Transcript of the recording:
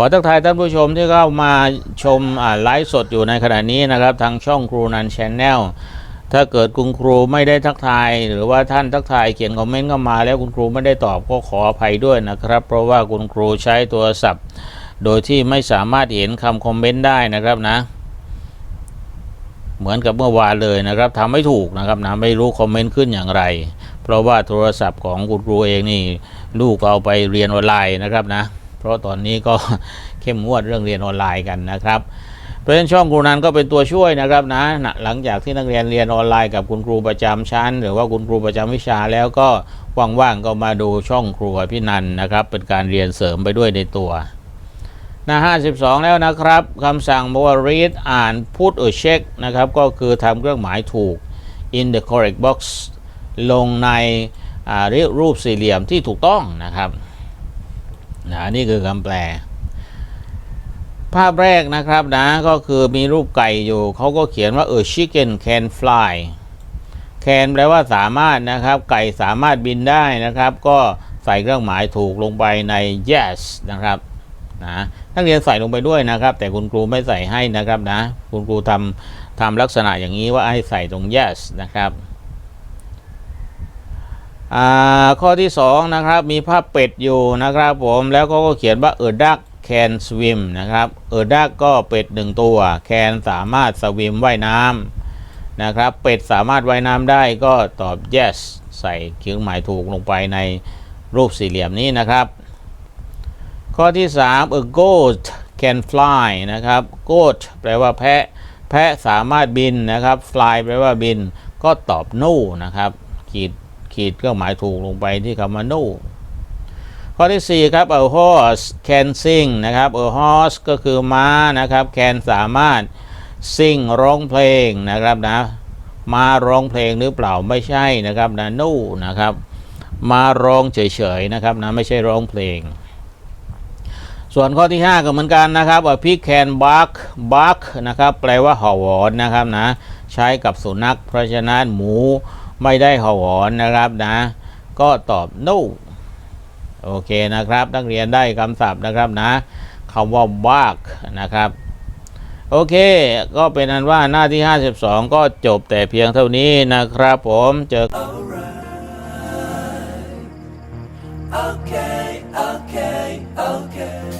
ขอทักทายท่านผู้ชมที่เข้ามาชมไลฟ์สดอยู่ในขณะนี้นะครับ ทางช่องครูนันชแนลถ้าเกิดคุณครูไม่ได้ทักทาย หรือว่าท่านทักทายเขียนคอมเมนต์เข้ามาแล้วคุณครูไม่ได้ตอบก็ขออภัยด้วยนะครับ เพราะว่าคุณครูใช้โทรศัพท์ โดยที่ไม่สามารถเห็นคำคอมเมนต์ได้นะครับนะ เหมือนกับเมื่อวานเลยนะครับทำไม่ถูกนะครับนะไม่รู้คอมเมนต์ขึ้นอย่างไร เพราะว่าโทรศัพท์ของคุณครูเองนี่ ลูกเอาไปเรียนออนไลน์นะครับนะ เพราะตอนนี้ก็เข้มงวดเรื่องเรียนออนไลน์กันนะครับเพราะฉะนั้นช่องครูนันก็เป็นตัวช่วยนะครับนะหลังจากที่นักเรียนเรียนออนไลน์กับคุณครูประจำชั้น หรือว่าคุณครูประจำวิชาแล้วก็ว่างๆก็มาดูช่องครูพี่นันนะครับ เป็นการเรียนเสริมไปด้วยในตัวหน้า52 แล้วนะครับคำสั่งบอกว่า read อ่าน put or check นะครับ ก็คือทำเครื่องหมายถูก in the correct box ลงในรูปสี่เหลี่ยมที่ถูกต้องนะครับ นะนี่คือคำแปล ภาพแรกนะครับนะก็คือมีรูปไก่อยู่ เขาก็เขียนว่าเออ chicken can fly can แปลว่าสามารถนะครับ ไก่สามารถบินได้นะครับ ก็ใส่เครื่องหมายถูกลงไปใน yes นะครับนะนักเรียนใส่ลงไปด้วยนะครับ แต่คุณครูไม่ใส่ให้นะครับนะ คุณครูทำทำลักษณะอย่างนี้ว่าให้ใส่ตรง yes นะครับ ข้อที่สองนะครับมีภาพเป็ดอยู่นะครับผมแล้วก็เขียนว่าเออ duck can swim นะครับเออ duck ก็เป็ดหนึ่งตัว can สามารถสวิมว่ายน้ำนะครับเป็ดสามารถว่ายน้ำได้ก็ตอบ yes ใส่เครื่องหมายถูกลงไปในรูปสี่เหลี่ยมนี้นะครับ ข้อที่ 3 a goat can fly นะครับ goat แปลว่าแพะ แพะสามารถบินนะครับ fly แปลว่าบิน ก็ตอบ no นะครับขีด ขีดเครื่องหมายถูกลงไปที่คำว่า no ข้อที่ 4 ครับ a horse can sing นะครับ a horse ก็คือม้านะครับ can สามารถ sing ร้องเพลงนะครับนะมาร้องเพลงหรือเปล่าไม่ใช่นะครับนะ no นะครับ มาร้องเฉยๆนะครับนะไม่ใช่ร้องเพลง ส่วนข้อที่ 5 ก็เหมือนกันนะครับว่าพิกแคนบักบักนะครับ แปลว่าเห่าหอนนะครับนะใช้กับสุนัขเพราะฉะนั้นหมู ไม่ได้ขวอนนะครับนะ ก็ตอบ no โอเคนะครับ นักเรียนได้คำศัพท์นะครับนะคำว่า bark นะครับ โอเค ก็เป็นอันว่าหน้าที่ 52 ก็จบแต่เพียงเท่านี้นะครับ ผมเจอ Okay, okay, okay.